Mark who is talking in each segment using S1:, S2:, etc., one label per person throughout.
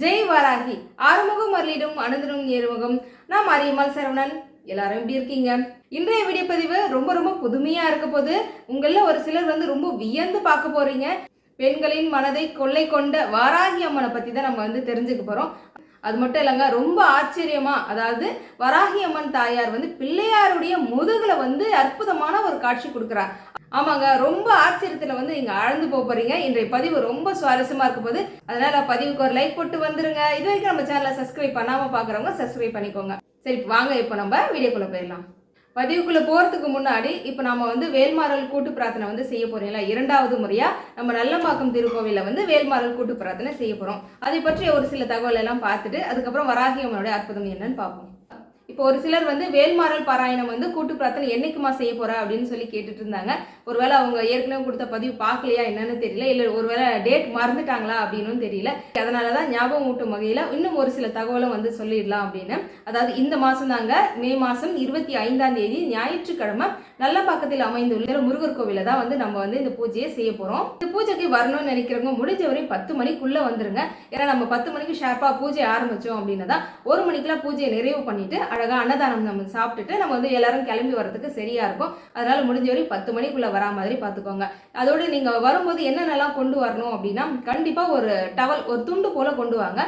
S1: ஜெய் வாராகி. ஆறுமுகம் அருளிடும் அனந்தனும் ஏறுமுகம். நான் மாரியம்மாள் சரவணன் எல்லாரும் எப்படி இருக்கீங்க? இன்றைய வீடியோ பதிவு ரொம்ப ரொம்ப புதுமையா இருக்க போது உங்கள ஒரு சிலர் வந்து ரொம்ப வியந்து பார்க்க போறீங்க. பெண்களின் மனதை கொள்ளை கொண்ட வாராகி அம்மனை பத்தி தான் நம்ம வந்து தெரிஞ்சுக்க போறோம். அது மட்டும் இல்லைங்க ரொம்ப ஆச்சரியமா அதாவது வராகி அம்மன் தாயார் வந்து பிள்ளையாருடைய முதுகுல வந்து அற்புதமான ஒரு காட்சி கொடுக்குறார். ஆமாங்க ரொம்ப ஆச்சரியத்துல வந்து நீங்க ஆழ்ந்து போக போறீங்க. இன்றைய பதிவு ரொம்ப சுவாரஸ்யமா இருக்க போது அதனால பதிவுக்கு ஒரு லைக் போட்டு வந்துருங்க. இது வரைக்கும் நம்ம சேனலை சப்ஸ்கிரைப் பண்ணாம பாக்குறவங்க சப்ஸ்கிரைப் பண்ணிக்கோங்க. சரி வாங்க இப்போ நம்ம வீடியோக்குள்ள போயிடலாம். பதிவுக்குள்ள போறதுக்கு முன்னாடி இப்போ நாம வந்து வேல்மாறல் கூட்டு பிரார்த்தனை வந்து செய்ய போறீங்களா இரண்டாவது முறையா நம்ம நல்லம்பாக்கம் திருக்கோவில வந்து வேல்மாறல் கூட்டு பிரார்த்தனை செய்ய போறோம். அதை பற்றிய ஒரு சில தகவல் எல்லாம் பார்த்துட்டு அதுக்கப்புறம் வராகியம்மனுடைய அற்புதம் என்னன்னு பார்ப்போம். இப்போ ஒரு சிலர் வந்து வேல்மாறல் பாராயணம் வந்து கூட்டு பிரார்த்தனை என்னைக்குமா செய்ய போற அப்படின்னு சொல்லி கேட்டுட்டு இருந்தாங்க. ஒருவேளை அவங்க ஏற்கனவே கொடுத்த பதிவு பார்க்கலையா என்னன்னு தெரியல இல்லை ஒருவேளை டேட் மறந்துட்டாங்களா அப்படின்னு தெரியல. அதனால தான் ஞாபகம் ஊட்டும் வகையில் இன்னும் ஒரு சில தகவலும் வந்து சொல்லிடலாம் அப்படின்னு. அதாவது இந்த மாதம் தாங்க மே மாதம் இருபத்தி ஐந்தாம் தேதி ஞாயிற்றுக்கிழமை நல்ல பக்கத்தில் அமைந்துள்ள முருகர் கோவில தான் வந்து நம்ம வந்து இந்த பூஜையை செய்ய போகிறோம் இந்த பூஜைக்கு வரணும்னு நினைக்கிறவங்க முடிஞ்ச வரையும் பத்து மணிக்குள்ளே வந்துருங்க. ஏன்னா நம்ம பத்து மணிக்கு ஷார்ப்பாக பூஜை ஆரம்பித்தோம் அப்படின்னா தான் ஒரு மணிக்கெல்லாம் பூஜையை நிறைவு பண்ணிட்டு அழகாக அன்னதானம் நம்ம சாப்பிட்டுட்டு நம்ம வந்து எல்லாரும் கிளம்பி வரதுக்கு சரியா இருக்கும். அதனால முடிஞ்ச வரையும் பத்து மணிக்குள்ள வரா மாதிரி பார்த்துக்கோங்க அதோடு நீங்க வரும்போது என்னென்னலாம் கொண்டு வரணும் அப்படின்னா கண்டிப்பா ஒரு டவல் ஒரு துண்டு போல கொண்டு வாங்க.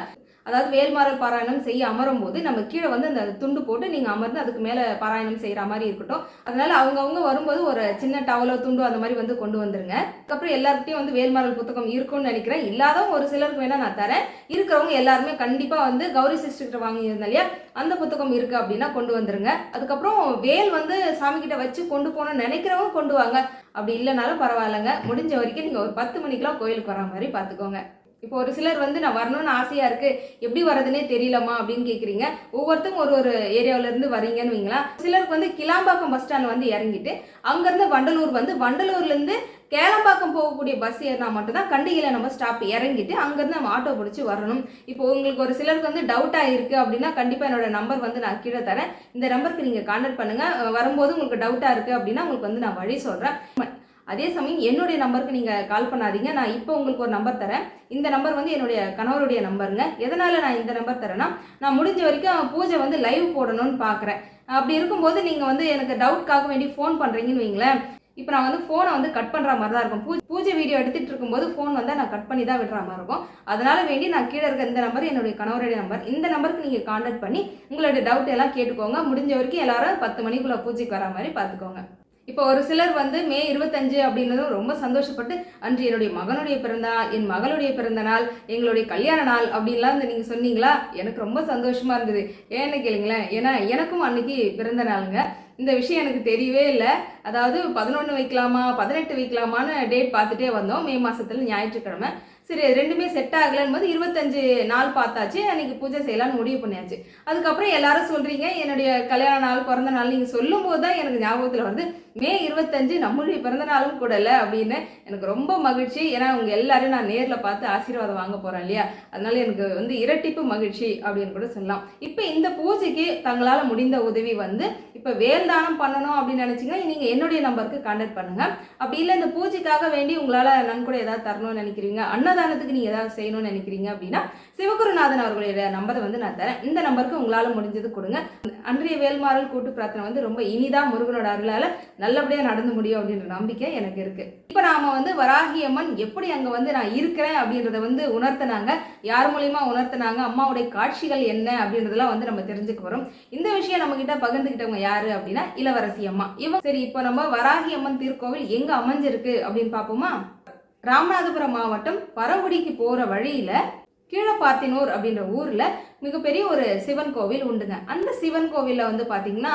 S1: அதாவது வேல்மாறல் பாராயணம் செய்ய அமரும் போது நம்ம கீழே வந்து அந்த துண்டு போட்டு நீங்கள் அமர்ந்து அதுக்கு மேலே பாராயணம் செய்கிற மாதிரி இருக்கட்டும். அதனால அவங்கவுங்க வரும்போது ஒரு சின்ன டவலோ துண்டு அந்த மாதிரி வந்து கொண்டு வந்துருங்க. அதுக்கப்புறம் எல்லாருக்கிட்டையும் வந்து வேல்மாறல் புத்தகம் இருக்கும்னு நினைக்கிறேன். இல்லாதவங்க ஒரு சிலருக்கு வேணால் நான் தரேன். இருக்கிறவங்க எல்லாருமே கண்டிப்பாக வந்து கௌரி சிஸ்டர்கிட்ட வாங்கியிருந்தேன் இல்லையா? அந்த புத்தகம் இருக்கு அப்படின்னா கொண்டு வந்துருங்க. அதுக்கப்புறம் வேல் வந்து சாமி கிட்ட வச்சு கொண்டு போகணும்னு நினைக்கிறவங்க கொண்டு வாங்க. அப்படி இல்லைனாலும் பரவாயில்லைங்க. முடிஞ்ச வரைக்கும் நீங்கள் ஒரு பத்து மணிக்கெலாம் கோயிலுக்கு வர மாதிரி பார்த்துக்கோங்க இப்போ ஒரு சிலர் வந்து நான் வரணும்னு ஆசையாக இருக்குது எப்படி வரதுனே தெரியலமா அப்படின்னு கேட்குறீங்க ஒவ்வொருத்தரும் ஒரு ஒரு ஏரியாவில இருந்து வரீங்கன்னு வைங்களா. சிலருக்கு வந்து கிளாம்பாக்கம் பஸ் ஸ்டாண்ட் வந்து இறங்கிட்டு அங்கேருந்து வண்டலூர் வந்து வண்டலூர்லேருந்து கேளம்பாக்கம் போகக்கூடிய பஸ் ஏறினா மட்டும்தான் கண்டிகையில் நம்ம ஸ்டாப் இறங்கிட்டு அங்கேருந்து நம்ம ஆட்டோ பிடிச்சி வரணும். இப்போ உங்களுக்கு ஒரு சிலருக்கு வந்து டவுட்டாக இருக்குது அப்படின்னா கண்டிப்பாக என்னோட நம்பர் வந்து நான் கீழே தரேன். இந்த நம்பருக்கு நீங்கள் கான்டாக்ட் பண்ணுங்கள் வரும்போது உங்களுக்கு டவுட்டாக இருக்குது அப்படின்னா உங்களுக்கு வந்து நான் வழி சொல்கிறேன் அதே சமயம் என்னுடைய நம்பருக்கு நீங்கள் கால் பண்ணாதீங்க. நான் இப்போ உங்களுக்கு ஒரு நம்பர் தரேன். இந்த நம்பர் வந்து என்னுடைய கணவருடைய நம்பருங்க. எதனால் நான் இந்த நம்பர் தரேன்னா நான் முடிஞ்ச வரைக்கும் பூஜை வந்து லைவ் போடணும்னு பார்க்குறேன் அப்படி இருக்கும்போது நீங்கள் வந்து எனக்கு டவுட்காக வேண்டி ஃபோன் பண்ணுறீங்கன்னு வைங்களேன். இப்போ நான் வந்து ஃபோனை வந்து கட் பண்ணுற மாதிரி தான் இருக்கும். பூஜை பூஜை வீடியோ எடுத்துகிட்டு இருக்கும்போது ஃபோன் வந்து நான் கட் பண்ணி தான் விடுற மாதிரி இருக்கும். அதனால் வேண்டி நான் கீழே இருக்க இந்த நம்பர் என்னுடைய கணவருடைய நம்பர் இந்த நம்பருக்கு நீங்கள் காண்டாக்ட் பண்ணி உங்களுடைய டவுட் எல்லாம் கேட்டுக்கோங்க. முடிஞ்ச வரைக்கும் எல்லாரும் பத்து மணிக்குள்ளே பூஜைக்கு வர மாதிரி பார்த்துக்கோங்க இப்போ ஒரு சிலர் வந்து மே இருபத்தஞ்சு அப்படின்னதும் ரொம்ப சந்தோஷப்பட்டு அன்று என்னுடைய மகனுடைய பிறந்த நாள் என் மகளுடைய பிறந்த நாள் எங்களுடைய கல்யாண நாள் அப்படின்லாம் வந்து நீங்கள் சொன்னீங்களா? எனக்கு ரொம்ப சந்தோஷமாக இருந்தது. ஏன்னு கேளுங்களேன். ஏன்னா எனக்கும் அன்னைக்கு பிறந்த நாளுங்க. இந்த விஷயம் எனக்கு தெரியவே இல்லை. அதாவது பதினொன்று வைக்கலாமா பதினெட்டு வைக்கலாமான்னு டேட் பார்த்துட்டே வந்தோம். மே மாதத்தில் ஞாயிற்றுக்கிழமை. சரி ரெண்டுமே செட் ஆகலன்னு போது இருபத்தஞ்சு நாள் பார்த்தாச்சு. அன்னைக்கு பூஜை செய்யலாம்னு முடிவு பண்ணியாச்சு. அதுக்கப்புறம் எல்லாரும் சொல்றீங்க என்னுடைய கல்யாண நாள் பிறந்த நாள் நீங்கள் சொல்லும் போது தான் எனக்கு ஞாபகத்தில் வருது. மே இருபத்தஞ்சு நம்மளுடைய பிறந்த நாளும் கூட இல்லை அப்படின்னு எனக்கு ரொம்ப மகிழ்ச்சி. ஏன்னா அவங்க எல்லாரையும் நான் நேரில் பார்த்து ஆசீர்வாதம் வாங்க போகிறேன் இல்லையா? அதனால எனக்கு வந்து இரட்டிப்பு மகிழ்ச்சி அப்படின்னு கூட சொல்லலாம். இப்போ இந்த பூஜைக்கு தங்களால் முடிந்த உதவி வந்து இப்போ வேல் தானம் பண்ணணும் அப்படின்னு நினச்சிங்கன்னா நீங்கள் என்னுடைய நம்பருக்கு கான்டாக்ட் பண்ணுங்கள் அப்படி இல்லை இந்த பூஜைக்காக வேண்டி உங்களால் நன்கூட ஏதாவது தரணும்னு நினைக்கிறீங்க அன்னதானத்துக்கு நீங்கள் ஏதாவது செய்யணும்னு நினைக்கிறீங்க அப்படின்னா சிவகுருநாதன் அவர்களுடைய நம்பரை வந்து நான் தரேன். இந்த நம்பருக்கு உங்களால் முடிஞ்சது கொடுங்க. அன்றைய வேல்மாறல் கூட்டு பிரார்த்தனை வந்து ரொம்ப இனிதா முருகனோட அருளால் நல்லபடியாக நடந்து முடியும் அப்படின்ற நம்பிக்கை எனக்கு இருக்குது இப்போ நாம் வந்து வராகி அம்மன் எப்படி அங்கே வந்து நான் இருக்கிறேன் அப்படின்றத வந்து உணர்த்தினாங்க. யார் மூலியமா உணர்த்தினாங்க? அம்மாவுடைய காட்சிகள் என்ன? அப்படின்றதெல்லாம் வந்து நம்ம தெரிஞ்சுக்க வரோம் இந்த விஷயம் நம்ம கிட்ட பகிர்ந்துக்கிட்டவங்க யாரு அப்படின்னா இளவரசி அம்மா. இவங்க சரி இப்போ நம்ம வராகி அம்மன் திருக்கோவில் எங்கே அமைஞ்சிருக்கு அப்படின்னு பார்ப்போமா ராமநாதபுரம் மாவட்டம் பரங்குடிக்கு போகிற வழியில் கீழப்பாத்தினூர் அப்படின்ற ஊரில் மிகப்பெரிய ஒரு சிவன் கோவில் உண்டுங்க. அந்த சிவன் கோவிலில் வந்து பார்த்தீங்கன்னா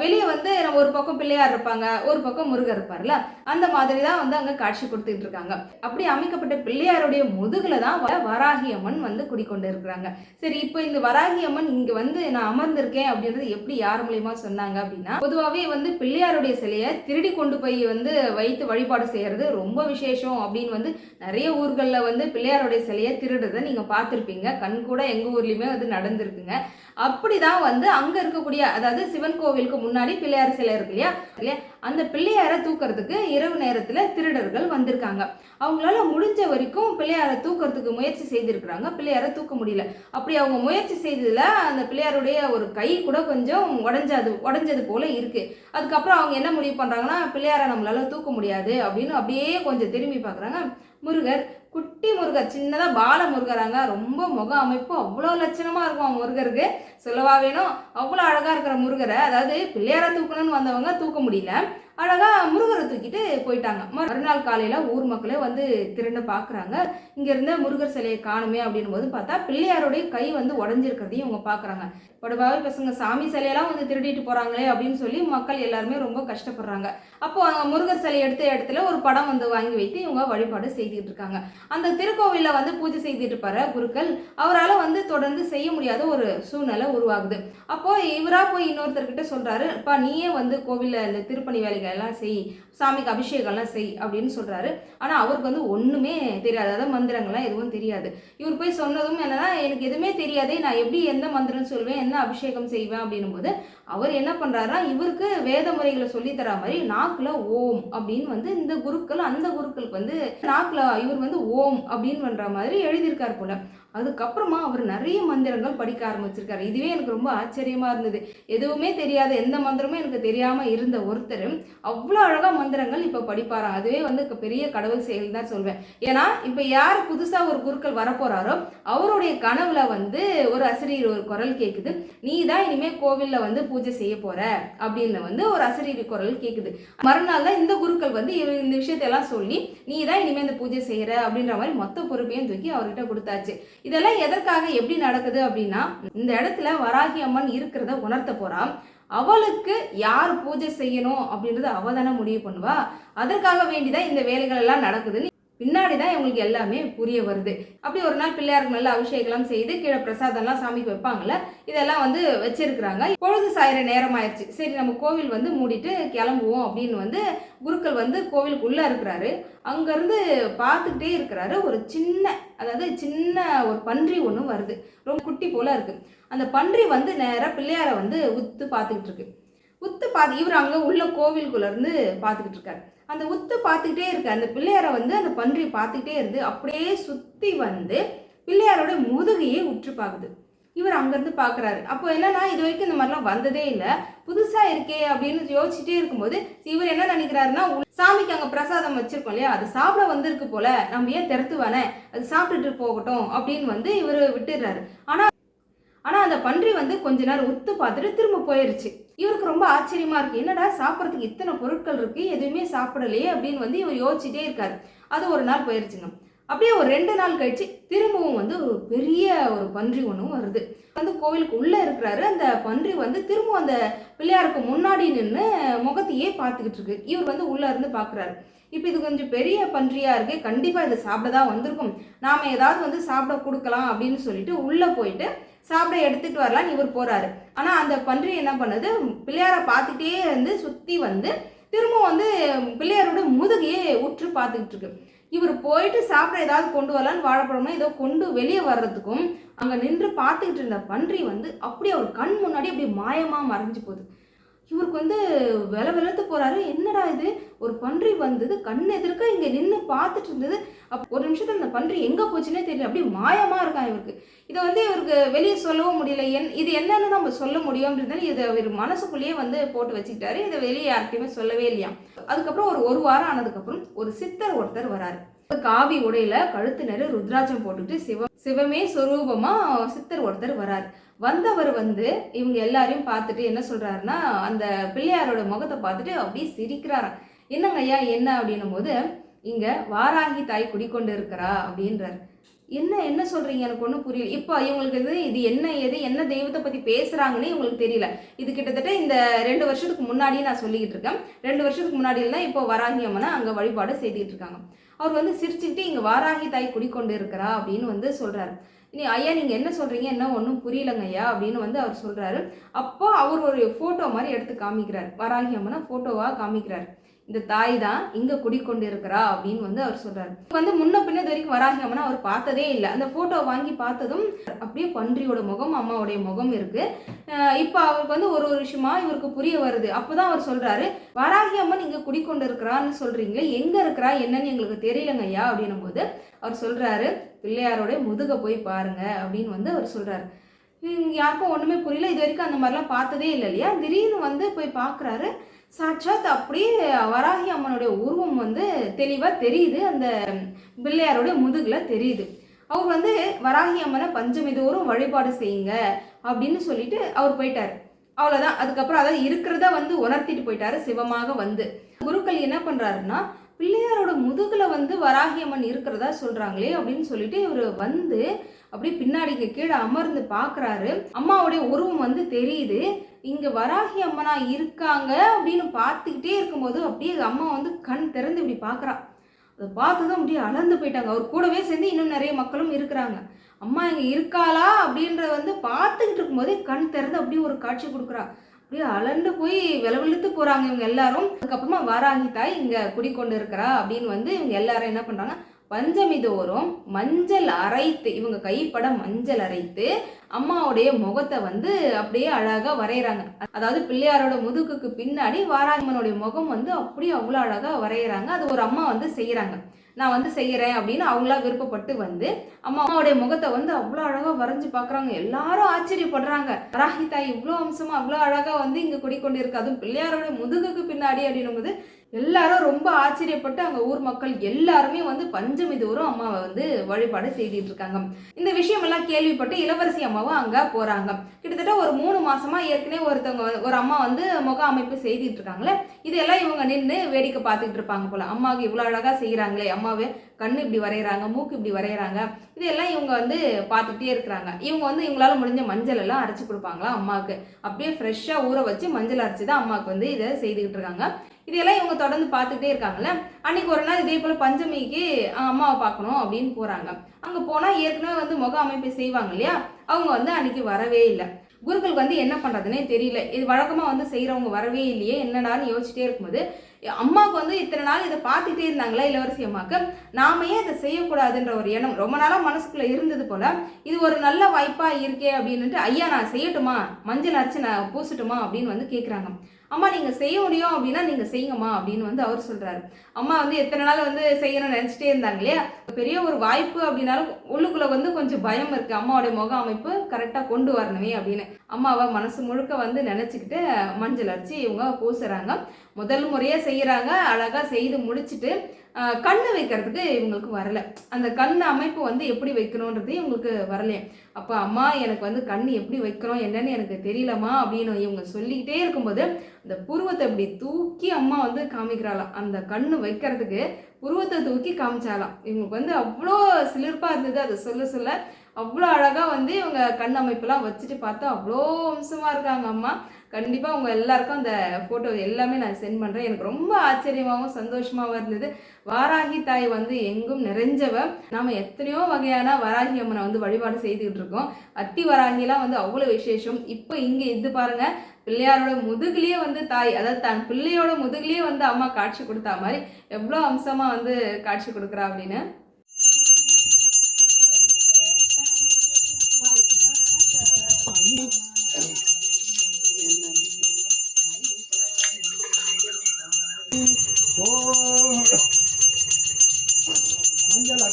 S1: வெளியே வந்து நம்ம ஒரு பக்கம் பிள்ளையார் இருப்பாங்க ஒரு பக்கம் முருகர் இருப்பார்ல அந்த மாதிரி தான் வந்து அங்கே காட்சி கொடுத்துட்டு இருக்காங்க. அப்படி அமைக்கப்பட்ட பிள்ளையாருடைய முதுகில் தான் வராகி அம்மன் வந்து குடிக்கொண்டு இருக்கிறாங்க. சரி இப்போ இந்த வராகி அம்மன் இங்கே வந்து நான் அமர்ந்திருக்கேன் அப்படின்றது எப்படி யார் மூலியமா சொன்னாங்க அப்படின்னா பொதுவாகவே வந்து பிள்ளையாருடைய சிலையை திருடி கொண்டு போய் வந்து வைத்து வழிபாடு செய்யறது ரொம்ப விசேஷம் அப்படின்னு வந்து நிறைய ஊர்களில் வந்து பிள்ளையாருடைய சிலையை திருடுறதை நீங்கள் பார்த்துருப்பீங்க. கண் கூட எங்கள் ஊர்லேயுமே வந்து நடந்திருக்குங்க. அப்படிதான் வந்து அங்கே இருக்கக்கூடிய அதாவது சிவன் கோவில் கோவிலுக்கு முன்னாடி பிள்ளையார் சிலை இருக்கு இல்லையா? இல்லையா? அந்த பிள்ளையாரை தூக்கிறதுக்கு இரவு நேரத்தில் திருடர்கள் வந்திருக்காங்க. அவங்களால முடிஞ்ச வரைக்கும் பிள்ளையாரை தூக்கிறதுக்கு முயற்சி செய்திருக்கிறாங்க. பிள்ளையாரை தூக்க முடியல. அப்படி அவங்க முயற்சி செய்ததில் அந்த பிள்ளையாருடைய ஒரு கை கூட கொஞ்சம் உடஞ்சது உடஞ்சது போல இருக்கு. அதுக்கப்புறம் அவங்க என்ன முடிவு பண்ணுறாங்கன்னா பிள்ளையாரை நம்மளால தூக்க முடியாது அப்படின்னு அப்படியே கொஞ்சம் திரும்பி பார்க்குறாங்க முருகர். குட்டி முருகர் சின்னதாக பால முருகராங்க ரொம்ப முக அமைப்பு அவ்வளோ லட்சணமாக இருக்கும் முருகருக்கு. சொல்லவா வேணும்? அவ்வளோ அழகாக இருக்கிற முருகரை அதாவது பிள்ளையாரை தூக்கணும்னு வந்தவங்க தூக்க முடியல. அழகாக முருகரை தூக்கிட்டு போயிட்டாங்க. மறுநாள் காலையில் ஊர் மக்களே வந்து திரண்டு பார்க்குறாங்க இங்கே இருந்த முருகர் சிலையை காணுமே அப்படின்னும் போது பார்த்தா பிள்ளையாருடைய கை வந்து உடஞ்சிருக்கிறதையும் இவங்க பார்க்குறாங்க படுபாவே பசங்க சாமி சிலையெல்லாம் வந்து திருடிட்டு போகிறாங்களே அப்படின்னு சொல்லி மக்கள் எல்லாருமே ரொம்ப கஷ்டப்படுறாங்க. அப்போ அவங்க முருகர் சிலை எடுத்த இடத்துல ஒரு படம் வந்து வாங்கி வைத்து இவங்க வழிபாடு செய்துக்கிட்டு இருக்காங்க. அந்த திருக்கோவிலில் வந்து பூஜை செய்துட்டு இருப்பார் குருக்கள் அவரால் வந்து தொடர்ந்து செய்ய முடியாத ஒரு சூழ்நிலை உருவாகுது. அப்போது இவராக போய் இன்னொருத்தர்கிட்ட சொல்கிறாரு அப்பா நீயே வந்து கோவிலில் இந்த திருப்பணி வேலைகள் எல்லாம் செய் சாமிக்கு அபிஷேகம்லாம் செய் அப்படின்னு சொல்கிறாரு ஆனால் அவருக்கு வந்து ஒன்றுமே தெரியாது. அதாவது மந்திரங்கள்லாம் எதுவும் தெரியாது. இவர் போய் சொன்னதும் என்னன்னா எனக்கு எதுவுமே தெரியாதே நான் எப்படி எந்த மந்திரம் சொல்வேன் என்ன அபிஷேகம் செய்வேன்? அப்படின்னும் போது அவர் என்ன பண்ணுறாருன்னா இவருக்கு வேத முறைகளை சொல்லி தர மாதிரி நாக்கில் ஓம் அப்படின்னு வந்து இந்த குருக்கள் அந்த குருக்களுக்கு வந்து நாக்கில் இவர் வந்து ஓம் அப்படின்னு பண்ணுற மாதிரி எழுதியிருக்கார் போல. அதுக்கப்புறமா அவர் நிறைய மந்திரங்கள் படிக்க ஆரம்பிச்சிருக்காரு. இதுவே எனக்கு ரொம்ப ஆச்சரியமாக இருந்தது. எதுவுமே தெரியாத எந்த மந்திரமும் எனக்கு தெரியாமல் இருந்த ஒருத்தர் அவ்வளோ அழகாக மந்திரங்கள் இப்போ படிப்பாராம். அதுவே வந்து பெரிய கடவுள் செயல் தான் சொல்வேன். ஏன்னா இப்போ யார் புதுசாக ஒரு குருக்கள் வரப்போகிறாரோ அவருடைய கனவுல வந்து ஒரு அசிரியர் ஒரு குரல் கேட்குது நீ தான் இனிமேல் கோவிலில் வந்து பூஜை செய்ய போகிற அப்படின்னு வந்து ஒரு அசிரியர் குரல் கேட்குது மறுநாள் தான் இந்த குருக்கள் வந்து இந்த விஷயத்தையெல்லாம் சொல்லி நீ தான் இனிமேல் இந்த பூஜை செய்கிற அப்படின்ற மாதிரி மொத்த பொறுப்பையும் தூக்கி அவர்கிட்ட கொடுத்தாச்சு. இதெல்லாம் எதற்காக எப்படி நடக்குது அப்படின்னா இந்த இடத்துல வராகி அம்மன் இருக்கிறத உணர்த்த போறான். அவளுக்கு யார் பூஜை செய்யணும் அப்படின்றத அவ தானே முடிவு பண்ணுவா. அதற்காக வேண்டிதான் இந்த வேலைகள் எல்லாம் நடக்குதுன்னு பின்னாடி தான் இவங்களுக்கு எல்லாமே புரிய வருது. அப்படி ஒரு நாள் பிள்ளையாருக்கு நல்ல அபிஷேகம்லாம் செய்து கீழே பிரசாதம்லாம் சாமிக்கு வைப்பாங்கல்ல இதெல்லாம் வந்து வச்சிருக்கிறாங்க. பொழுது சாயிற நேரம் ஆயிடுச்சு சரி நம்ம கோவில் வந்து மூடிட்டு கிளம்புவோம் அப்படின்னு வந்து குருக்கள் வந்து கோவிலுக்குள்ள இருக்கிறாரு. அங்கேருந்து பார்த்துக்கிட்டே இருக்கிறாரு. ஒரு சின்ன அதாவது சின்ன ஒரு பன்றி ஒன்று வருது. ரொம்ப குட்டி போல இருக்கு. அந்த பன்றி வந்து நேராக பிள்ளையாரை வந்து உத்து பார்த்துக்கிட்டு இருக்கு. உத்து பார்த்து இவர் அங்கே உள்ள கோவிலுக்குள்ள இருந்து பார்த்துக்கிட்டு இருக்கார். அந்த உத்து பார்த்துக்கிட்டே இருக்க அந்த பிள்ளையாரை வந்து அந்த பன்றி பார்த்துக்கிட்டே இருந்து அப்படியே சுற்றி வந்து பிள்ளையாரோட முதுகையே உற்று பார்க்குது இவர் அங்கேருந்து பார்க்குறாரு அப்போ என்னன்னா இது வரைக்கும் இந்த மாதிரிலாம் வந்ததே இல்லை. புதுசாக இருக்கே அப்படின்னு யோசிச்சுட்டே இருக்கும்போது இவர் என்ன நினைக்கிறாருன்னா சாமிக்கு அங்கே பிரசாதம் வச்சிருக்கோம் இல்லையா? அது சாப்பிட வந்திருக்கு போல. நம்ம ஏன் திறத்துவானே அது சாப்பிட்டுட்டு போகட்டும் அப்படின்னு வந்து இவர் விட்டுடுறாரு. ஆனால் ஆனால் அந்த பன்றி வந்து கொஞ்ச நேரம் உத்து பார்த்துட்டு திரும்ப போயிருச்சு. இவருக்கு ரொம்ப ஆச்சரியமா இருக்குது என்னடா சாப்பிட்றதுக்கு இத்தனை பொருட்கள் இருக்குது எதுவுமே சாப்பிடலையே அப்படின்னு வந்து இவர் யோசிச்சுட்டே இருக்காரு. அது ஒரு நாள் போயிருச்சுங்க. அப்படியே ஒரு ரெண்டு நாள் கழிச்சு திரும்பவும் வந்து ஒரு பெரிய ஒரு பன்றி ஒன்றும் வருது. வந்து கோவிலுக்கு உள்ளே இருக்கிறாரு. அந்த பன்றி வந்து திரும்பவும் அந்த பிள்ளையாருக்கு முன்னாடி நின்று முகத்தையே பார்த்துக்கிட்டு இருக்கு. இவர் வந்து உள்ளே இருந்து பார்க்குறாரு. இப்போ இது கொஞ்சம் பெரிய பன்றியாக இருக்கு. கண்டிப்பாக இது சாப்பிட தான் வந்திருக்கும். நாம் ஏதாவது வந்து சாப்பிட கொடுக்கலாம் அப்படின்னு சொல்லிட்டு உள்ளே போயிட்டு சாப்பிட எடுத்துகிட்டு வரலான்னு இவர் போகிறாரு ஆனால் அந்த பன்றி என்ன பண்ணுது? பிள்ளையாரை பார்த்துட்டே இருந்து சுற்றி வந்து திரும்ப வந்து பிள்ளையாரோட முதுகையே உற்று பார்த்துக்கிட்டு இருக்கு. இவர் போயிட்டு சாப்பிட ஏதாவது கொண்டு வரலான்னு வாழைப்பழம்னா ஏதோ கொண்டு வெளியே வர்றதுக்கும் அங்கே நின்று பார்த்துக்கிட்டு இருந்த பன்றி வந்து அப்படியே அவர் கண் முன்னாடி அப்படியே மாயமாக மறைஞ்சு போகுது. இவருக்கு வந்து வில வெளுத்து போகிறாரு என்னடா இது? ஒரு பன்றி வந்தது கண் எதிர்க்க இங்கே நின்று பார்த்துட்டு இருந்தது. அப் ஒரு நிமிஷத்தில் அந்த பன்றி எங்கே போச்சுன்னே தெரியல. அப்படியே மாயமாக இருக்கான் இவருக்கு. இதை வந்து இவருக்கு வெளியே சொல்லவும் முடியல. என் இது என்னன்னு நம்ம சொல்ல முடியும் இருந்தாலும் இதை இவர் மனசுக்குள்ளேயே வந்து போட்டு வச்சுக்கிட்டாரு. இதை வெளியே யார்கிட்டையுமே சொல்லவே இல்லையா? அதுக்கப்புறம் ஒரு ஒரு வாரம் ஆனதுக்கப்புறம் ஒரு சித்தர் ஒருத்தர் வராரு. காவி உடையில கழுத்து நிறைய ருத்ராட்சம் போட்டுட்டு சிவ சிவமே சொரூபமா சித்தர் ஒருத்தர் வராரு. வந்தவர் வந்து இவங்க எல்லாரையும் பார்த்துட்டு என்ன சொல்கிறாருன்னா அந்த பிள்ளையாரோட முகத்தை பார்த்துட்டு அப்படியே சிரிக்கிறாராம். என்னங்க ஐயா என்ன? அப்படின்னும் போது இங்கே வாராகி தாய் குடிக்கொண்டு இருக்கிறா அப்படின்றாரு. என்ன என்ன சொல்கிறீங்க எனக்கு ஒன்றும் புரியல. இப்போ இவங்களுக்கு இது இது என்ன எது என்ன தெய்வத்தை பற்றி பேசுகிறாங்கன்னே இவங்களுக்கு தெரியல. இது கிட்டத்தட்ட இந்த ரெண்டு வருஷத்துக்கு முன்னாடியே நான் சொல்லிக்கிட்டு இருக்கேன். ரெண்டு வருஷத்துக்கு முன்னாடி தான் இப்போ வராகி அம்மனை அங்கே வழிபாடு செய்துக்கிட்டு இருக்காங்க. அவர் வந்து சிரிச்சுக்கிட்டு இங்கே வாராகி தாய் குடிக்கொண்டு இருக்கிறா அப்படின்னு வந்து சொல்கிறாரு நீ ஐயா நீங்கள் என்ன சொல்கிறீங்க என்ன ஒன்றும் புரியலங்க ஐயா அப்படின்னு வந்து அவர் சொல்கிறாரு அப்போ அவர் ஒரு ஃபோட்டோ மாதிரி எடுத்து காமிக்கிறார். வராகி அம்மனை ஃபோட்டோவாக காமிக்கிறார். இந்த தாய் தான் இங்கே குடிக்கொண்டு இருக்கிறா அப்படின்னு வந்து அவர் சொல்கிறார் வந்து முன்ன பின்ன இது வரைக்கும் வராகி அம்மனை அவர் பார்த்ததே இல்லை. அந்த ஃபோட்டோ வாங்கி பார்த்ததும் அப்படியே பன்றியோட முகம் அம்மாவுடைய முகம் இருக்குது இப்போ அவருக்கு வந்து ஒரு ஒரு விஷயமா இவருக்கு புரிய வருது. அப்போ தான் அவர் சொல்கிறாரு வராகி அம்மன் இங்கே குடிக்கொண்டு இருக்கிறான்னு சொல்கிறீங்களே எங்கே இருக்கிறா? என்னன்னு எங்களுக்கு தெரியலங்க ஐயா அப்படின்னும் போது அவர் சொல்கிறாரு பிள்ளையாரோடைய முதுக போய் பாருங்க அப்படின்னு வந்து அவர் சொல்கிறார் யாருக்கும் ஒன்றுமே புரியல. இது வரைக்கும் அந்த மாதிரிலாம் பார்த்ததே இல்லை இல்லையா? திடீர்னு வந்து போய் பார்க்குறாரு சாட்சாத் அப்படியே வராகி அம்மனுடைய உருவம் வந்து தெளிவாக தெரியுது. அந்த பிள்ளையாரோட முதுகில் தெரியுது. அவர் வந்து வராகி அம்மனை பஞ்சமி தோறும் வழிபாடு செய்யுங்க அப்படின்னு சொல்லிட்டு அவர் போயிட்டார். அவ்வளோதான் அதுக்கப்புறம் அதாவது இருக்கிறத வந்து உணர்த்திட்டு போயிட்டாரு சிவமாக வந்து. குருக்கள் என்ன பண்ணுறாருன்னா பிள்ளையாரோட முதுகில் வந்து வராகி அம்மன் இருக்கிறதா சொல்கிறாங்களே அப்படின்னு சொல்லிட்டு இவர் வந்து அப்படியே பின்னாடிக்கு கீழே அமர்ந்து பார்க்குறாரு அம்மாவுடைய உருவம் வந்து தெரியுது. இங்கே வராகி அம்மனா இருக்காங்க அப்படின்னு பார்த்துக்கிட்டே இருக்கும்போது அப்படியே அம்மா வந்து கண் திறந்து இப்படி பார்க்குறா அதை பார்த்ததும் அப்படியே அளந்து போயிட்டாங்க. அவர் கூடவே சேர்ந்து இன்னும் நிறைய மக்களும் இருக்கிறாங்க. அம்மா இங்கே இருக்காளா அப்படின்றத வந்து பார்த்துக்கிட்டு இருக்கும்போதே கண் திறந்து அப்படியே ஒரு காட்சி கொடுக்குறா. அப்படியே அலண்டு போய் விளவெழுத்து போகிறாங்க இவங்க எல்லாரும். அதுக்கப்புறமா வாராகி தாய் இங்கே குடிக்கொண்டு இருக்கிறா அப்படின்னு வந்து இவங்க எல்லாரும் என்ன பண்ணுறாங்க பஞ்சமி தோறும் மஞ்சள் அரைத்து இவங்க கைப்பட மஞ்சள் அரைத்து அம்மாவுடைய முகத்தை வந்து அப்படியே அழகாக வரைகிறாங்க அதாவது பிள்ளையாரோட முதுகுக்கு பின்னாடி வாராகிமனுடைய முகம் வந்து அப்படியே அவ்வளோ அழகாக வரைகிறாங்க அது ஒரு அம்மா வந்து செய்கிறாங்க நான் வந்து செய்கிறேன் அப்படின்னு அவங்களா விருப்பப்பட்டு வந்து அம்மாவுடைய முகத்தை வந்து அவ்வளோ அழகாக வரைஞ்சு பார்க்குறாங்க. எல்லாரும் ஆச்சரியப்படுறாங்க. வராகி தாய் இவ்வளோ அம்சமாக அவ்வளோ அழகாக வந்து இங்கே குடிக்கொண்டு இருக்கு அதுவும் பிள்ளையாரோட முதுகுக்கு பின்னாடி அப்படின்னும் போது எல்லாரும் ரொம்ப ஆச்சரியப்பட்டு அங்கே ஊர் மக்கள் எல்லாருமே வந்து பஞ்சமி தூரம் அம்மாவை வந்து வழிபாடு செய்துட்டு இருக்காங்க இந்த விஷயம் எல்லாம் கேள்விப்பட்டு இளவரசி அம்மாவும் அங்கே போகிறாங்க கிட்டத்தட்ட ஒரு மூணு மாசமா ஏற்கனவே ஒருத்தவங்க ஒரு அம்மா வந்து முக அமைப்பு செய்துட்டு இருக்காங்களே இதெல்லாம் இவங்க நின்று வேடிக்கை பார்த்துக்கிட்டு இருப்பாங்க போல. அம்மாவுக்கு இவ்வளோ அழகாக செய்கிறாங்களே அம்மாவே கண்ணு இப்படி வரைகிறாங்க மூக்கு இப்படி வரைகிறாங்க இதெல்லாம் இவங்க வந்து பார்த்துக்கிட்டே இருக்கிறாங்க. இவங்க வந்து இவங்களால முடிஞ்ச மஞ்சள் எல்லாம் அரைச்சி கொடுப்பாங்களா அம்மாவுக்கு. அப்படியே ஃப்ரெஷ்ஷாக ஊற வச்சு மஞ்சள் அரைச்சி தான் அம்மாவுக்கு வந்து இதை செய்துக்கிட்டு இருக்காங்க இதையெல்லாம் இவங்க தொடர்ந்து பார்த்துக்கிட்டே இருக்காங்கல்ல? அன்னைக்கு ஒரு நாள் இதே போல் பஞ்சமிக்கு அம்மாவை பார்க்கணும் அப்படின்னு போகிறாங்க அங்கே போனால் ஏற்கனவே வந்து முக அமைப்பு செய்வாங்க இல்லையா? அவங்க வந்து அன்னைக்கு வரவே இல்லை. குருக்களுக்கு வந்து என்ன பண்ணுறதுனே தெரியல. இது வழக்கமாக வந்து செய்கிறவங்க வரவே இல்லையே என்னடான்னு யோசிச்சுட்டே இருக்கும்போது அம்மாவுக்கு வந்து இத்தனை நாள் இதை பார்த்துட்டே இருந்தாங்களா இளவரசி அம்மாவுக்கு நாம ஏன் இதை செய்யக்கூடாதுன்ற ஒரு எண்ணம் ரொம்ப நாளாக மனசுக்குள்ளே இருந்தது போல இது ஒரு நல்ல வாய்ப்பாக இருக்கே அப்படின்னுட்டு ஐயா நான் செய்யட்டுமா? மஞ்சள் அரைச்சு நான் பூசட்டுமா? அப்படின்னு வந்து கேட்குறாங்க அம்மா நீங்கள் செய்ய முடியும் அப்படின்னா நீங்கள் செய்யுங்கம்மா அப்படின்னு வந்து அவர் சொல்கிறாரு அம்மா வந்து எத்தனை நாள் வந்து செய்யணும்னு நினச்சிட்டே இருந்தாங்க இல்லையா? பெரிய ஒரு வாய்ப்பு அப்படின்னாலும் உள்ளுக்குள்ளே வந்து கொஞ்சம் பயம் இருக்குது அம்மாவோடைய முக அமைப்பு கரெக்டாக கொண்டு வரணுமே அப்படின்னு. அம்மாவை மனசு முழுக்க வந்து நினச்சிக்கிட்டு மஞ்சள் அரைச்சி இவங்க பூசுகிறாங்க முதல் முறையாக செய்கிறாங்க அழகாக செய்து முடிச்சுட்டு கண்ணு வைக்கிறதுக்கு இவங்களுக்கு வரலை. அந்த கண் அமைப்பு வந்து எப்படி வைக்கணுன்றது இவங்களுக்கு வரலையே. அப்போ அம்மா எனக்கு வந்து கண் எப்படி வைக்கணும் என்னன்னு எனக்கு தெரியலம்மா அப்படின்னு இவங்க சொல்லிக்கிட்டே இருக்கும்போது அந்த புருவத்தை இப்படி தூக்கி அம்மா வந்து காமிக்கிறாளாம். அந்த கண்ணு வைக்கிறதுக்கு புருவத்தை தூக்கி காமிச்சாலாம் இவங்களுக்கு வந்து அவ்வளோ சிலிர்ப்பாக இருந்தது அதை சொல்ல சொல்ல. அவ்வளோ அழகாக வந்து இவங்க கண் அமைப்பெல்லாம் வச்சுட்டு பார்த்தா அவ்வளோ அம்சமாக இருக்காங்க அம்மா. கண்டிப்பாக உங்கள் எல்லாருக்கும் அந்த ஃபோட்டோ எல்லாமே நான் சென்ட் பண்ணுறேன் எனக்கு ரொம்ப ஆச்சரியமாகவும் சந்தோஷமாகவும் இருந்தது. வாராகி தாய் வந்து எங்கும் நிறைஞ்சவ. நாம் எத்தனையோ வகையான வராகி அம்மனை வந்து வழிபாடு செய்துக்கிட்டு இருக்கோம். அத்தி வராகிலாம் வந்து அவ்வளோ விசேஷம். இப்போ இங்கே இது பாருங்கள் பிள்ளையாரோட முதுகுலேயே வந்து தாய் அதாவது தன் பிள்ளையோட முதுகுலேயே வந்து அம்மா காட்சி கொடுத்தா மாதிரி எவ்வளோ அம்சமாக வந்து காட்சி கொடுக்குறா அப்படின்னு.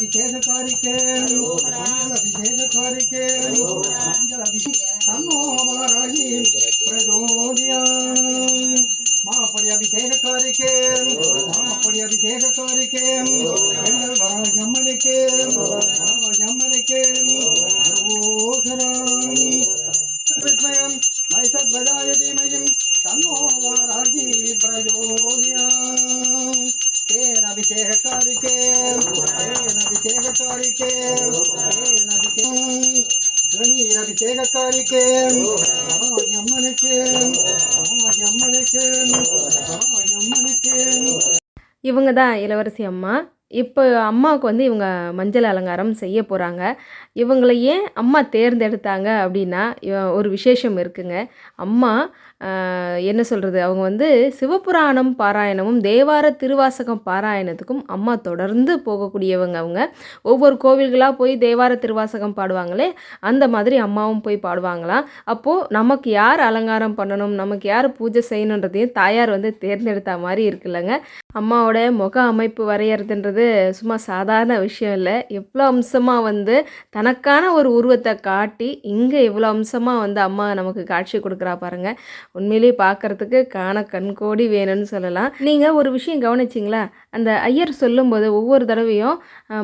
S2: மஞ்சள் அபிஷேகக்காரிக்கு. மஞ்சள் அபிஷேகக்காரிக்கு. மஞ்சள் அபிஷேக தன்னோமராகி மாப்படி அபிஷேகக்காரிக்கு. மாப்படி அபிஷேகக்காரிக்கு. எங்கள் வராஜம்மனுக்கே வராஜம்மனுக்கே
S3: இவங்க தான் இளவரசி அம்மா.
S1: இப்போ அம்மாவுக்கு வந்து இவங்க மஞ்சள் அலங்காரம் செய்ய போகிறாங்க இவங்களை ஏன் அம்மா தேர்ந்தெடுத்தாங்க அப்படின்னா ஒரு விசேஷம் இருக்குங்க. அம்மா என்ன சொல்கிறது அவங்க வந்து சிவபுராணம் பாராயணமும் தேவார திருவாசகம் பாராயணத்துக்கும் அம்மா தொடர்ந்து போகக்கூடியவங்க அவங்க. ஒவ்வொரு கோவில்களாக போய் தேவார திருவாசகம் பாடுவாங்களே அந்த மாதிரி அம்மாவும் போய் பாடுவாங்களாம். அப்போது நமக்கு யார் அலங்காரம் பண்ணணும்? நமக்கு யார் பூஜை செய்யணுன்றதையும் தாயார் வந்து தேர்ந்தெடுத்த மாதிரி இருக்குல்லங்க. அம்மாவோட முக அமைப்பு வரையறதுன்றது சும்மா சாதாரண விஷயம் இல்லை. எவ்வளோ அம்சமாக வந்து தனக்கான ஒரு உருவத்தை காட்டி இங்கே இவ்வளோ அம்சமாக வந்து அம்மா நமக்கு காட்சி கொடுக்குறா பாருங்கள் உண்மையிலேயே பார்க்கறதுக்கு காண கண்கோடி வேணும்னு சொல்லலாம். நீங்கள் ஒரு விஷயம் கவனிச்சிங்களா? அந்த ஐயர் சொல்லும்போது ஒவ்வொரு தடவையும்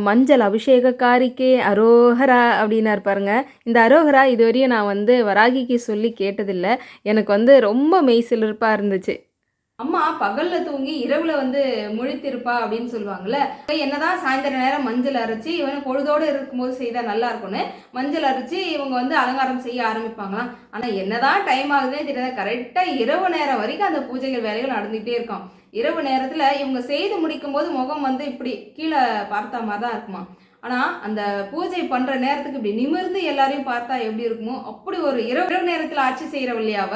S1: மஞ்சள் அபிஷேகக்காரிக்கே அரோகரா அப்படின்னாரு பாருங்க. இந்த அரோகரா இதுவரையும் நான் வந்து வராகிக்கு சொல்லி கேட்டதில்லை. எனக்கு வந்து ரொம்ப மெய்சிலிருப்பாக இருந்துச்சு. அம்மா பகல்ல தூங்கி இரவுல வந்து முழித்திருப்பா அப்படின்னு சொல்லுவாங்கல்ல. என்னதான் சாயந்தர நேரம் மஞ்சள் அரைச்சி இவன் பொழுதோடு இருக்கும்போது செய்தா நல்லா இருக்கும்னு மஞ்சள் அரைச்சி இவங்க வந்து அலங்காரம் செய்ய ஆரம்பிப்பாங்களாம். ஆனா என்னதான் டைம் ஆகுதுன்னே தெரியாத கரெக்டா இரவு நேரம் வரைக்கும் அந்த பூஜைகள் வேலைகள் நடந்துகிட்டே இருக்கும். இரவு நேரத்துல இவங்க செய்து முடிக்கும் போது முகம் வந்து இப்படி கீழே பார்த்த மாதிரி தான் இருக்குமா. ஆனால் அந்த பூஜை பண்ணுற நேரத்துக்கு இப்படி நிமிர்ந்து எல்லாரையும் பார்த்தா எப்படி இருக்குமோ அப்படி ஒரு இரவு இரவு நேரத்தில் ஆட்சி செய்யறவள்ளையாவ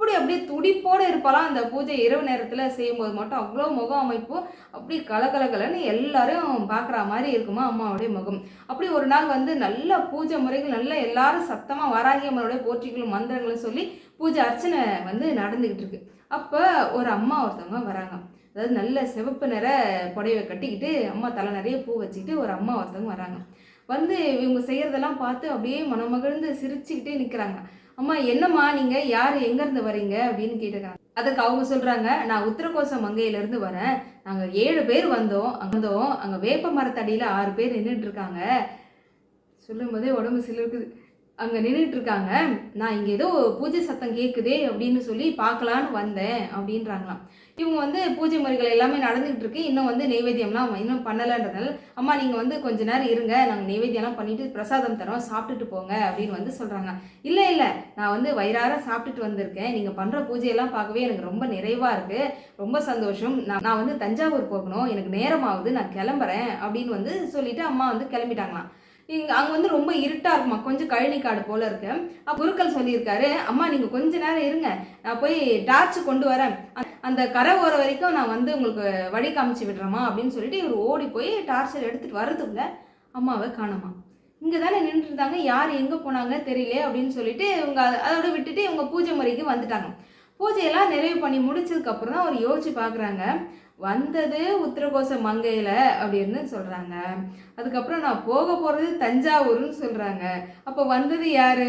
S1: அப்படி அப்படியே துடிப்போட இருப்பாலாம் அந்த பூஜை இரவு நேரத்தில் செய்யும்போது மட்டும் அவ்வளோ முகம் அமைப்பு. அப்படி கலகலகலன்னு எல்லாரும் பார்க்குற மாதிரி இருக்குமா அம்மாவுடைய முகம். அப்படி ஒரு நாள் வந்து நல்ல பூஜை முறைகள் நல்ல எல்லாரும் சத்தமாக வராகி அம்மனுடைய போற்றிகளும் மந்திரங்களும் சொல்லி பூஜை அர்ச்சனை வந்து நடந்துக்கிட்டு இருக்கு. அப்போ ஒரு அம்மா ஒருத்தவங்க வராங்க. அதாவது நல்ல சிவப்பு நிற புடவை கட்டிக்கிட்டு அம்மா தலை நிறைய பூ வச்சுக்கிட்டு ஒரு அம்மா ஒருத்தவங்க வராங்க. வந்து இவங்க செய்கிறதெல்லாம் பார்த்து அப்படியே மனமகிழ்ந்து சிரிச்சுக்கிட்டே நிற்கிறாங்க அம்மா என்னம்மா நீங்கள் யார்? எங்கேருந்து வரீங்க? அப்படின்னு கேட்டிருக்காங்க. அதுக்கு அவங்க சொல்கிறாங்க நான் உத்தரகோச மங்கையிலேருந்து வரேன். நாங்கள் ஏழு பேர் வந்தோம். அங்க வந்தோம். அங்கே வேப்ப மரத்தடியில் ஆறு பேர் நின்றுட்டுருக்காங்க சொல்லும் போதே உடம்பு சிலிருக்குது. அங்கே நின்றுட்டுருக்காங்க நான் இங்கே ஏதோ பூஜை சத்தம் கேட்குதே அப்படின்னு சொல்லி பார்க்கலான்னு வந்தேன் அப்படின்றாங்களாம். இவங்க வந்து பூஜை முறைகள் எல்லாமே நடந்துகிட்டு இருக்கு. இன்னும் வந்து நெய்வேத்தியம்லாம் இன்னும் பண்ணலைன்றதுனால அம்மா நீங்கள் வந்து கொஞ்ச நேரம் இருங்க. நாங்கள் நெய்வேத்தியம்லாம் பண்ணிட்டு பிரசாதம் தரோம். சாப்பிட்டுட்டு போங்க. அப்படின்னு வந்து சொல்கிறாங்க இல்லை இல்லை. நான் வந்து வயிறார சாப்பிட்டுட்டு வந்திருக்கேன். நீங்கள் பண்ணுற பூஜையெல்லாம் பார்க்கவே எனக்கு ரொம்ப நிறைவாக இருக்குது ரொம்ப சந்தோஷம். நான் நான் வந்து தஞ்சாவூர் போகணும். எனக்கு நேரமாகுது. நான் கிளம்புறேன். அப்படின்னு வந்து சொல்லிட்டு அம்மா வந்து கிளம்பிட்டாங்களாம். இங்கே அங்கே வந்து ரொம்ப இருட்டாக இருக்குமா? கொஞ்சம் கழனி காடு போல இருக்கு. குருக்கள் சொல்லியிருக்காரு அம்மா நீங்கள் கொஞ்ச நேரம் இருங்க. நான் போய் டார்ச் கொண்டு வரேன். அந்த கரை ஓர வரைக்கும் நான் வந்து உங்களுக்கு வழி காமிச்சு விடுறேம்மா அப்படின்னு சொல்லிட்டு இவர் ஓடி போய் டார்ச்சர் எடுத்துகிட்டு வரதுக்குள்ள அம்மாவை காணுமா. இங்கே தானே நின்றுருந்தாங்க. யார் எங்கே போனாங்க தெரியல அப்படின்னு சொல்லிட்டு இவங்க அதோட விட்டுட்டு இவங்க பூஜை முறைக்கு வந்துட்டாங்க. பூஜையெல்லாம் நிறைவு பண்ணி முடிச்சதுக்கப்புறம் தான் அவர் யோசிச்சு பார்க்குறாங்க வந்தது உத்தரகோச மங்கையில் அப்படின்னு சொல்கிறாங்க அதுக்கப்புறம் நான் போக போகிறது தஞ்சாவூர்னு சொல்கிறாங்க அப்போ வந்தது யார்?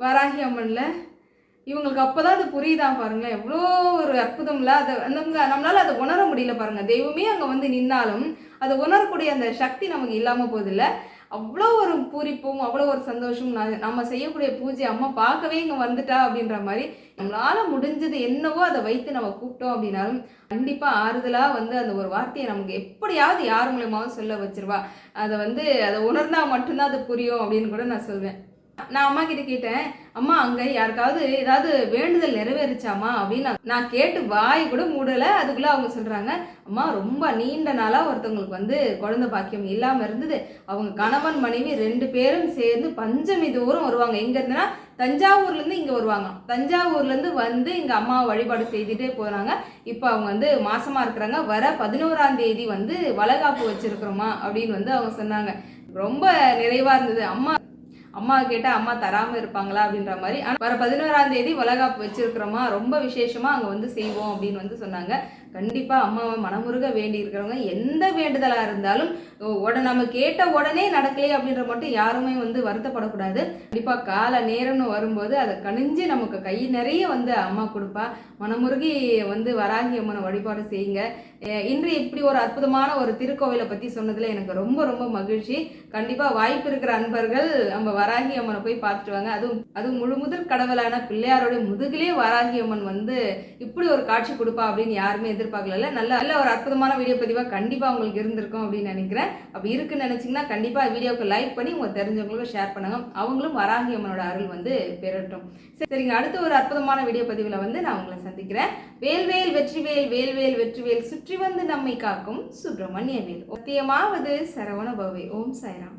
S1: வராகி அம்மனில்? இவங்களுக்கு அப்போ தான் அது புரியுதா பாருங்களேன். எவ்வளோ ஒரு அற்புதம்ல. அதை நம்ம நம்மளால் அதை உணர முடியல பாருங்கள் தெய்வமே அங்கே வந்து நின்னாலும் அதை உணரக்கூடிய அந்த சக்தி நமக்கு இல்லாமல் போதில்லை அவ்வளோ ஒரு பூரிப்பும் அவ்வளோ ஒரு சந்தோஷம் நான் நம்ம செய்யக்கூடிய பூஜை அம்மா பார்க்கவே இங்கே வந்துட்டா அப்படின்ற மாதிரி நம்மளால் முடிஞ்சது என்னவோ அதை வைத்து நம்ம கூப்பிட்டோம் அப்படின்னாலும் கண்டிப்பாக ஆறுதலாக வந்து அந்த ஒரு வார்த்தையை நமக்கு எப்படியாவது யார் மூலயமாவும் சொல்ல வச்சிருவா. அதை வந்து அதை உணர்ந்தால் மட்டும்தான் அது புரியும் அப்படின்னு கூட நான் சொல்வேன். நான் அம்மா கிட்ட கேட்டேன் அம்மா அங்கே யாருக்காவது ஏதாவது வேண்டுதல் நிறைவேறிச்சாமா அப்படின்னு நான் கேட்டு வாய் கூட மூடலை. அதுக்குள்ளே அவங்க சொல்கிறாங்க அம்மா ரொம்ப நீண்ட நாளாக ஒருத்தவங்களுக்கு வந்து குழந்தை பாக்கியம் இல்லாமல் இருந்தது. அவங்க கணவன் மனைவி ரெண்டு பேரும் சேர்ந்து பஞ்சமி தூரம் வருவாங்க. எங்க இருந்துன்னா இங்கே வருவாங்க. தஞ்சாவூர்லேருந்து வந்து இங்கே அம்மாவை வழிபாடு செய்துட்டே போகிறாங்க இப்போ அவங்க வந்து மாசமாக இருக்கிறாங்க. வர பதினோராம் தேதி வந்து வளகாப்பு வச்சுருக்குறோமா? அப்படின்னு வந்து அவங்க சொன்னாங்க. ரொம்ப நிறைவாக இருந்தது. அம்மா அம்மா கேட்டால் அம்மா தராமல் இருப்பாங்களா? அப்படின்ற மாதிரி. வர பதினோராம் தேதி வளகாப்பு வச்சிருக்கிறோமா? ரொம்ப விசேஷமா அங்கே வந்து செய்வோம் அப்படின்னு வந்து சொன்னாங்க. கண்டிப்பாக அம்மாவை மனமுருக வேண்டி இருக்கிறவங்க எந்த வேண்டுதலாக இருந்தாலும் உடனே நம்ம கேட்ட உடனே நடக்கலையே அப்படின்ற மட்டும் யாருமே வந்து வருத்தப்படக்கூடாது. கண்டிப்பாக கால நேரம்னு வரும்போது அதை கணிஞ்சு நமக்கு கை நிறைய வந்து அம்மா கொடுப்பா. மனமுருகி வந்து வராகி அம்மனை வழிபாடு செய்யுங்க. இன்று இப்படி ஒரு அற்புதமான ஒரு திருக்கோவிலை பற்றி சொன்னதில் எனக்கு ரொம்ப ரொம்ப மகிழ்ச்சி. கண்டிப்பாக வாய்ப்பு இருக்கிற அன்பர்கள் நம்ம வராகி அம்மனை போய் பார்த்துட்டு வாங்க. அதுவும் அதுவும் முழு முதல் கடவுளான பிள்ளையாரோட முதுகிலே வராகி அம்மன் வந்து இப்படி ஒரு காட்சி கொடுப்பா அப்படின்னு யாருமே எதிர்பார்க்கல நல்ல நல்ல ஒரு அற்புதமான வீடியோ பதிவாக கண்டிப்பாக உங்களுக்கு இருந்திருக்கும் அப்படின்னு நினைக்கிறேன். அப்படி இருக்குன்னு நினச்சிங்கன்னா கண்டிப்பாக வீடியோவுக்கு லைக் பண்ணி உங்கள் தெரிஞ்சவங்களுக்கு ஷேர் பண்ணுங்க. அவங்களும் வராகி அம்மனோட அருள் வந்து பெறட்டும். சரிங்க. அடுத்த ஒரு அற்புதமான வீடியோ பதிவில் வந்து நான் உங்களை சந்திக்கிறேன். வேல்வேல் வெற்றிவேல் வேல்வேல் வெற்றிவேல் சுற்றி வந்து நம்மை காக்கும் சுப்பிரமணிய வேல். சத்தியமாவது சரவண பவே. ஓம் சாய்ராம்.